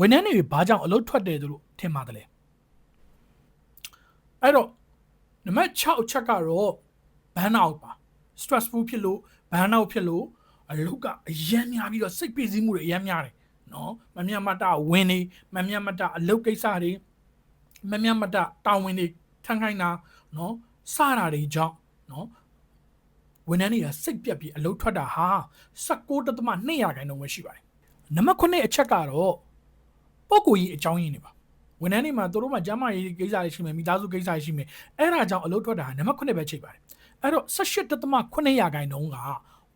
ဝန်ထမ်းတွေဘာကြောင့်အလုပ်ထွက်တယ်သူတို့ထင်ပါတယ်လဲအဲ့တော့နံပါတ်6အချက်ကတော့ burn out ပါ stressful ဖြစ်လို့ burn out ဖြစ်လို့အလုပ်ကအယမ်းများပြီးတော့စိတ်ပိစည်းမှုတွေအယမ်းများတယ်နော်မမြတ်မတဝင်နေမမြတ်မတအလုပ်ကိစ္စတွေမမြတ်မတတာဝန်တွေထမ်းခိုင်းတာနော်စတာတွေကြောင့်နော်ဝန်ထမ်းတွေကစိတ်ပြက်ပြီးအလုပ်ထွက်တာဟာ16.2ရာခိုင်နှုန်းပဲရှိပါတယ်နံပါတ်9အချက်ကတော့ ပုံကိုကြီးအကြောင်းရင်းတွေပါဝန်ထမ်းတွေမှာတို့မှာကျန်းမာရေးကိစ္စတွေရှိမယ်မိသားစုကိစ္စတွေရှိမယ်အဲ့ဒါကြောင့်အလုပ်ထွက်တာဟာနံပါတ်9ပဲချိန်ပါတယ်အဲ့တော့18.9ရာခိုင်နှုန်းက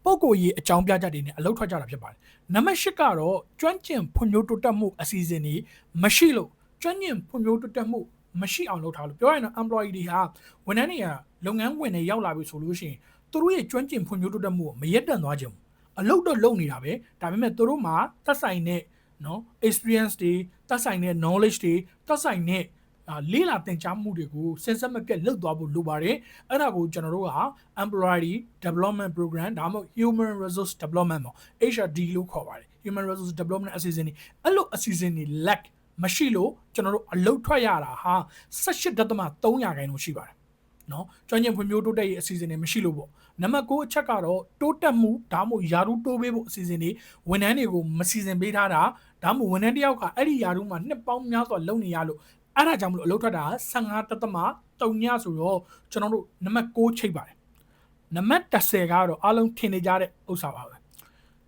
ပုံကိုကြီးအကြောင်းပြချက်တွေနဲ့အလုပ်ထွက်ကြတာဖြစ်ပါတယ်နံပါတ်10ကတော့ကျွမ်းကျင်ဖွံ့ဖြိုးတိုးတက်မှုအစီအစဉ်တွေမရှိလို့ကျွမ်းကျင်ဖွံ့ဖြိုးတိုးတက်မှုမရှိအောင်လုပ်ထားလို့ပြောရရင်တော့ employee တွေဟာဝန်ထမ်းတွေကလုပ်ငန်းဝင်တွေရောက်လာပြီဆိုလို့ရှိရင်သူတို့ရဲ့ကျွမ်းကျင်ဖွံ့ဖြိုးတိုးတက်မှုကိုမရက်တန့်သွားကြဘူးအလုပ်တော့လုပ်နေတာပဲဒါပေမဲ့သူတို့မှာသက်ဆိုင်တဲ့ နော် experience တွေသက်ဆိုင်တဲ့ knowledge တွေသက်ဆိုင်တဲ့အာလေးလာသင်ကြားမှုတွေကိုစင်စက်မပြတ်လုပ်သွားဖို့လိုပါတယ်အဲ့ဒါကိုကျွန်တော်တို့က employee development program ဒါမှမဟုတ် human resource development ပေါ့ HRD လို့ခေါ်ပါတယ် human resource development အစီအစဉ်တွေအဲ့လိုအစီအစဉ်တွေ lack မရှိလို့ကျွန်တော်တို့အလုပ်ထွက်ရတာဟာ18.3ရာခိုင်နှုန်းရှိပါတယ် နော်ကျွမ်းကျင်ဖွံ့ဖြိုးတိုးတက်ရေးအစီအစဉ်တွေမရှိလို့ပေါ့နံပါတ်9အချက်ကတော့တိုးတက်မှုဒါမှမဟုတ်ယာရုတိုးပေးဖို့အစီအစဉ်တွေဝန်ထမ်းတွေကိုမစီစဉ်ပေးထားတာဒါမှမဟုတ်ဝန်ထမ်းတစ်ယောက်ကအဲ့ဒီယာရုမှာနှစ်ပေါင်းများစွာလုပ်နေရလို့အဲ့ဒါကြောင့်မလို့အလုပ်ထွက်တာ15တက်သမ3ညဆိုတော့ကျွန်တော်တို့နံပါတ်6ချိတ်ပါတယ်နံပါတ်10ကတော့အားလုံးထင်နေကြတဲ့ဥစ္စာပါပဲ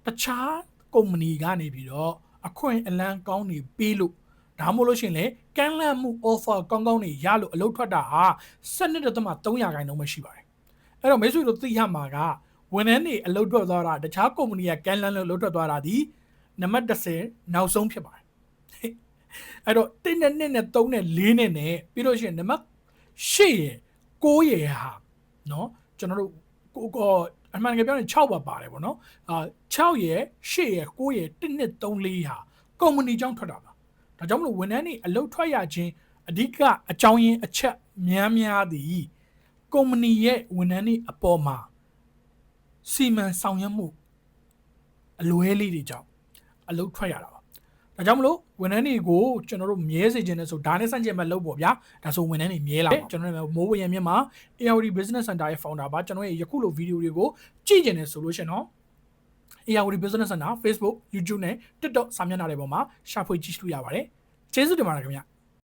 တခြားကုမ္ပဏီကနေပြီးတော့အခွင့်အလန်းကောင်းနေပေးလို့ ဒါမှမဟုတ်လို့ရှရင်လေကမ်းလှမ်းမှု offer ကောင်းကောင်းနေရလို့အလုပ်ထွက်တာဟာ12.3ရာခိုင်နှုန်းပဲရှိပါတယ်အဲ့တော့မိတ်ဆွေတို့သိရမှာကဝန်ထမ်းတွေအလုပ်ထွက်သွားတာတခြားကုမ္ပဏီကကမ်းလှမ်းလို့အလုပ်ထွက်သွားတာဒီနံပါတ်10နောက်ဆုံးဖြစ်ပါတယ်အဲ့တော့1နဲ့2နဲ့3နဲ့4နဲ့နဲ့ပြီးလို့ရှိရင်နံပါတ်8ရယ်9ရယ်ဟာเนาะကျွန်တော်တို့ကိုကိုအမှန်တကယ်ပြောရင်6ပါပါတယ်ပေါ့နော်အာ6ရယ်8ရယ်9ရယ်1နဲ့3 4ဟာကုမ္ပဏီကြောင့်ထွက်တာပါ ဒါကြောင့်မလို့ဝန်ထမ်းတွေအလုပ်ထွက်ရခြင်းအဓိကအကြောင်းရင်းအချက်များများသည်ကုမ္ပဏီရဲ့ဝန်ထမ်းတွေအပေါ်မှာစီမံဆောင်ရွက်မှုအလွဲလေးတွေကြောင့်အလုပ်ထွက်ရတာပါဒါကြောင့်မလို့ဝန်ထမ်းတွေကိုကျွန်တော်တို့မြဲစေခြင်းနဲ့ဆိုဒါနဲ့စန့်ကျင်မဲ့လုပ်ပေါ့ဗျာဒါဆိုဝန်ထမ်းတွေမြဲလာပါကျွန်တော်တို့မိုးဝရံမြတ်မှာ ARD Business Center ရဲ့ founder ပါကျွန်တော်ရဲ့ယခုလိုဗီဒီယိုတွေကိုကြည့်ကျင်နေဆိုလို့ရှင်နော် ARD Business Center Facebook YouTube နဲ့ TikTok စာမျက်နှာတွေပေါ်မှာရှာဖွေကြည့်ရှုလို့ရပါတယ်ကျေးဇူးတင်ပါတယ်ခင်ဗျ